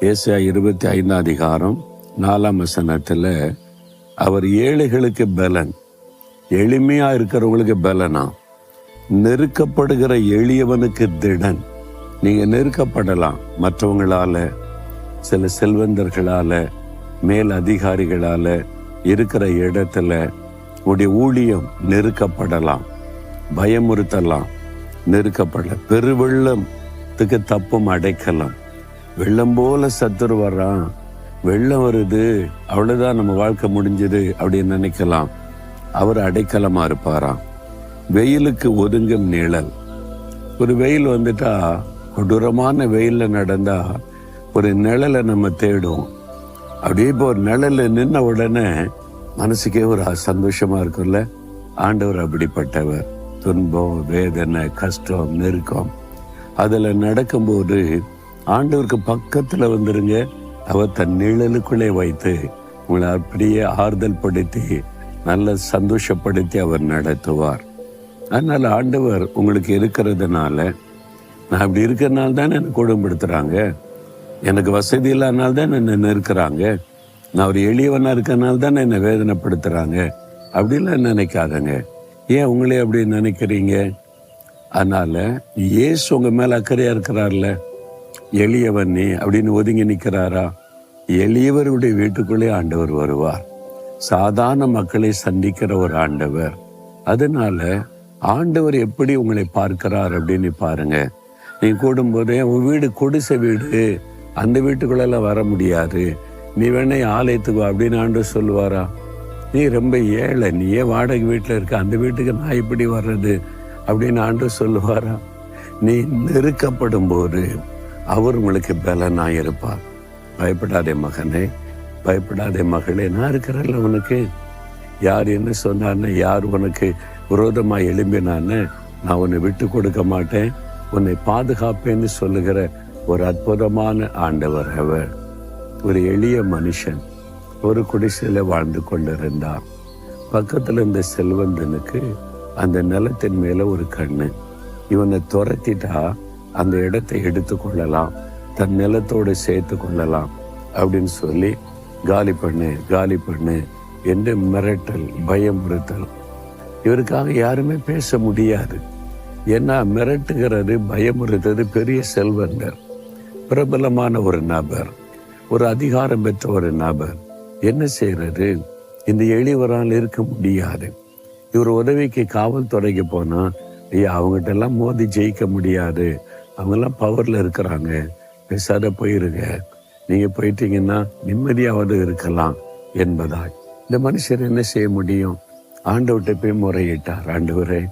Asia இருபத்தி ஐந்தாம் அதிகாரம் நாலாம் வசனத்தில் அவர் ஏழைகளுக்கு பலன். எளிமையாக இருக்கிறவங்களுக்கு பலனா? நெருக்கப்படுகிற எளியவனுக்கு திடன். நீங்கள் நெருக்கப்படலாம் மற்றவங்களால் சில செல்வந்தர்களால் மேல் அதிகாரிகளால் இருக்கிற இடத்துல உடைய ஊழியம் நெருக்கப்படலாம் பயமுறுத்தலாம் நெருக்கப்படல பெருவெள்ளத்துக்கு தப்பும் அடைக்கலாம். வெள்ளம் போல சத்துரு வர்றான். வெள்ளம் வருது அவ்வளவுதான் நம்ம வாழ்க்கை முடிஞ்சது அப்படின்னு நினைக்கலாம். அவர் அடைக்கலமா இருப்பாராம். வெயிலுக்கு ஒதுங்கும் நிழல். ஒரு வெயில் வந்துட்டா கொடூரமான வெயில்ல நடந்தா ஒரு நிழலை நம்ம தேடுவோம். அப்படியே இப்போ ஒரு நிழலில் நின்ன உடனே மனசுக்கே ஒரு சந்தோஷமா இருக்கும்ல? ஆண்டவர் அப்படிப்பட்டவர். துன்பம் வேதனை கஷ்டம் நெருக்கம் அதில் நடக்கும்போது ஆண்டவருக்கு பக்கத்துல வந்துருங்க. அவர் தன் நிழலுக்குள்ளே வைத்து உங்களை அப்படியே ஆறுதல் படுத்தி நல்ல சந்தோஷப்படுத்தி அவர் நடத்துவார். அதனால ஆண்டவர் உங்களுக்கு இருக்கிறதுனால நான் அப்படி இருக்கிறனால தானே என்னை குடும்பப்படுத்துறாங்க எனக்கு வசதி இல்லாதனால தான் என்னை நெருக்கிறாங்க? நான் ஒரு எளியவனா இருக்கனால தான் என்னை வேதனைப்படுத்துறாங்க? அப்படிலாம் நினைக்காதங்க. ஏன் உங்களே அப்படி நினைக்கிறீங்க? அதனால ஏசு உங்க மேல அக்கறையா இருக்கிறார்ல. எளியவன் நீ அப்படின்னு ஒதுங்கி நிற்கிறாரா? எளியவருடைய வீட்டுக்குள்ளே ஆண்டவர் வருவார். சாதாரண மக்களை சந்திக்கிற ஒரு ஆண்டவர். அதனால ஆண்டவர் எப்படி உங்களை பார்க்கிறார் அப்படின்னு பாருங்க. நீ கூடும்போதே உன் வீடு கொடுசை வீடு. அந்த வீட்டுக்குள்ளெல்லாம் வர முடியாது. நீ வேணா ஆலயத்துக்கு வா அப்படின்னு ஆண்டவர் சொல்லுவாரா? நீ ரொம்ப ஏழை. நீ ஏன் வாடகை வீட்டில் இருக்க. அந்த வீட்டுக்கு நான் இப்படி வர்றது? அப்படின்னு ஆண்டு சொல்லுவாரா? நீ நெருக்கப்படும் போது அவர் உங்களுக்கு பலனாக இருப்பார். பயப்படாதே மகனே பயப்படாதே மகளே நான் இருக்கிறல்ல உனக்கு. யார் என்ன சொன்னான்னு யார் உனக்கு விரோதமாக எழும்பினான்னு நான் உன்னை விட்டு கொடுக்க மாட்டேன். உன்னை பாதுகாப்பேன்னு சொல்லுகிற ஒரு அற்புதமான ஆண்டவர் அவர். ஒரு எளிய மனுஷன் ஒரு குடிசையில் வாழ்ந்து கொண்டிருந்தார் பக்கத்தில் இருந்த செல்வந்தனுக்கு அந்த நிலத்தின் மேலே ஒரு கண்ணு. இவனை துரத்திட்டா அந்த இடத்தை எடுத்து கொள்ளலாம் தன் நிலத்தோடு சேர்த்து கொள்ளலாம் அப்படின்னு சொல்லி காலி பண்ணு காலி பண்ணு என்று மிரட்டல் பயமுறுத்தல் இவருக்காக யாருமே பேச முடியாது. ஏன்னா மிரட்டுகிறது பயமுறுத்தது பெரிய செல்வந்தர் பிரபலமான ஒரு நபர் ஒரு அதிகாரம் பெற்ற ஒரு நபர். என்ன செய்யறது இந்த எளிவரால் இருக்க முடியாது. இவர் உதவிக்கு காவல்துறைக்கு போனா ஐயா அவங்ககிட்ட எல்லாம் மோதி ஜெயிக்க முடியாது. அவங்கெல்லாம் பவர்ல இருக்கிறாங்க. பேசாத போயிருங்க. நீங்க போயிட்டீங்கன்னா நிம்மதியாவது இருக்கலாம் என்பதால். இந்த மனுஷர் என்ன செய்ய முடியும்? ஆண்டவர்கிட்ட போய் முறையிட்டார். ஆண்டவரே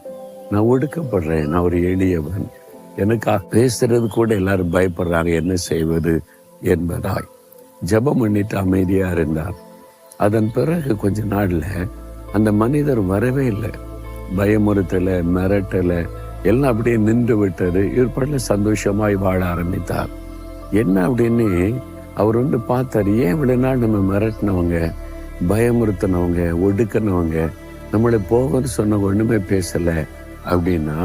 நான் ஒடுக்கப்படுறேன். நான் ஒரு எளியவன். எனக்கு பேசுறது கூட எல்லாரும் பயப்படுறாங்க. என்ன செய்வது என்பதாய் ஜெபம் பண்ணிட்டு அமைதியா இருந்தார். அதன் பிறகு கொஞ்ச நாள்ல அந்த மனிதர் வரவே இல்லை. பயமுறுத்தலை மிரட்டலை எல்லாம் அப்படியே நின்று விட்டது. இவர் சந்தோஷமாய் வாழ ஆரம்பித்தார். என்ன அப்படின்னு அவர் வந்து பார்த்தார் ஏன் இவ்வளோ நாள் நம்ம மிரட்டினவங்க பயமுறுத்தினவங்க ஒடுக்கினவங்க நம்மளை போகன்னு சொன்ன ஒண்ணுமே பேசலை? அப்படின்னா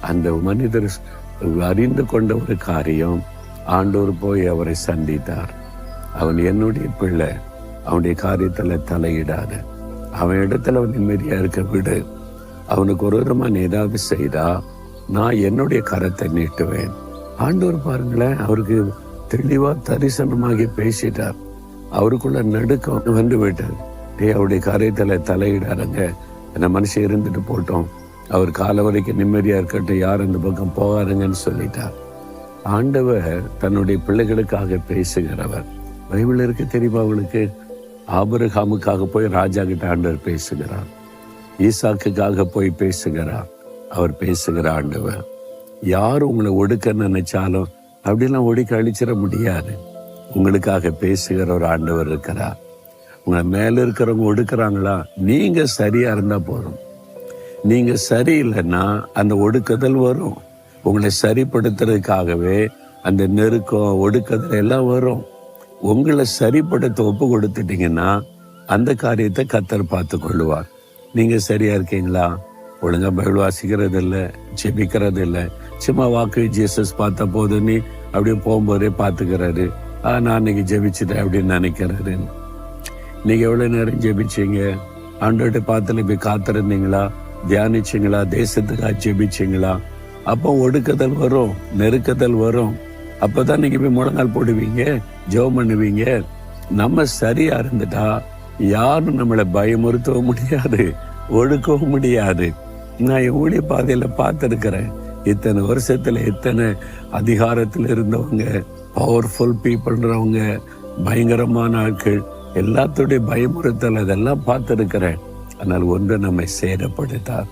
அந்த மனிதர் அறிந்து கொண்ட ஒரு காரியம் ஆண்டோர் போய் அவரை சந்தித்தார். அவன் என்னுடைய பிள்ளை அவனுடைய காரியத்துல தலையிடாத. அவன் இடத்துல அவன் நிம்மதியா இருக்க விடு. அவனுக்கு ஒரு விதமா நீ ஏதாவது செய்தா நான் என்னுடைய கரத்தை நீட்டுவேன். ஆண்டவர் பாருங்களேன் அவருக்கு தெளிவா தரிசனமாகி பேசிட்டார். அவருக்குள்ள நடுக்கம் வந்து விட்டார் டே அவருடைய காரியத்துல தலையிடாருங்க. அந்த மனுஷன் இருந்துட்டு போட்டோம். அவர் கால வரைக்கும் நிம்மதியா இருக்கட்டும் யார் அந்த பக்கம் போகாருங்கன்னு சொல்லிட்டார். ஆண்டவர் தன்னுடைய பிள்ளைகளுக்காக பேசுகிறவர். பைபிள் இருக்கு தெரியுமா அவளுக்கு ஆபரகாமுக்காக போய் ராஜா கிட்ட ஆண்டவர் பேசுகிறார். ஈசாக்குக்காக போய் பேசுகிறார். அவர் பேசுகிற ஆண்டவர். யார் உங்களை ஒடுக்க நினைச்சாலும் அப்படிலாம் ஒடுக்க அழிச்சிட முடியாது. உங்களுக்காக பேசுகிற ஒரு ஆண்டவர் இருக்கிறார். உங்களை மேல இருக்கிறவங்க ஒடுக்குறாங்களா? நீங்க சரியா இருந்தா போதும். நீங்க சரியில்லைன்னா அந்த ஒடுக்குதல் வரும். உங்களை சரிப்படுத்துறதுக்காகவே அந்த நெருக்கம் ஒடுக்குதல் எல்லாம் வரும். உங்களை சரிப்படுத்த ஒப்பு கொடுத்துட்டீங்கன்னா அந்த காரியத்தை கத்தர் பார்த்து கொள்ளுவார் நீங்க சரியா இருக்கீங்களா? ஒழுங்கா பைபிள் வாசிக்கிறது இல்லை ஜெபிக்கிறது இல்லை சும்மா வாக்கு ஜீசஸ் பார்த்த போது நீ அப்படியே போகும்போதே பார்த்துக்கிறாரு. ஆ, நான் இன்னைக்கு ஜெபிச்சுட்டேன் அப்படின்னு நினைக்கிறாரு. நீங்கள் எவ்வளோ நேரம் ஜெபிச்சீங்க? ஆண்டோட்ட பார்த்துல போய் காத்திருந்தீங்களா? தியானிச்சீங்களா? தேசத்துக்காக ஜெபிச்சீங்களா? அப்போ ஒடுக்குதல் வரும் நெருக்குதல் வரும். அப்பதான் நீங்கள் போய் முழங்கால் போடுவீங்க ஜெபம் பண்ணுவீங்க. நம்ம சரியா இருந்துட்டா யாரும் நம்மளை பயமுறுத்தவும் முடியாது ஒடுக்கவும் முடியாது. நான் என் ஊழிய பாதையில பார்த்துருக்கிறேன். இத்தனை வருஷத்துல எத்தனை அதிகாரத்தில் இருந்தவங்க பவர்ஃபுல் பீப்புள்ன்றவங்க பயங்கரமான ஆட்கள் எல்லாத்துடைய பயமுறுத்தல் அதெல்லாம் பார்த்துருக்கிறேன். ஆனால் ஒன்று நம்மை சேதப்படுத்தார்.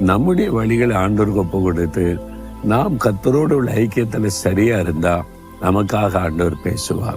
நம்முடைய வழிகளை ஆண்டோருக்கு ஒப்பு கொடுத்து நாம் கத்தரோடு உள்ள ஐக்கியத்தில் சரியா இருந்தா நமக்காக ஆண்டவர் பேசுவார்.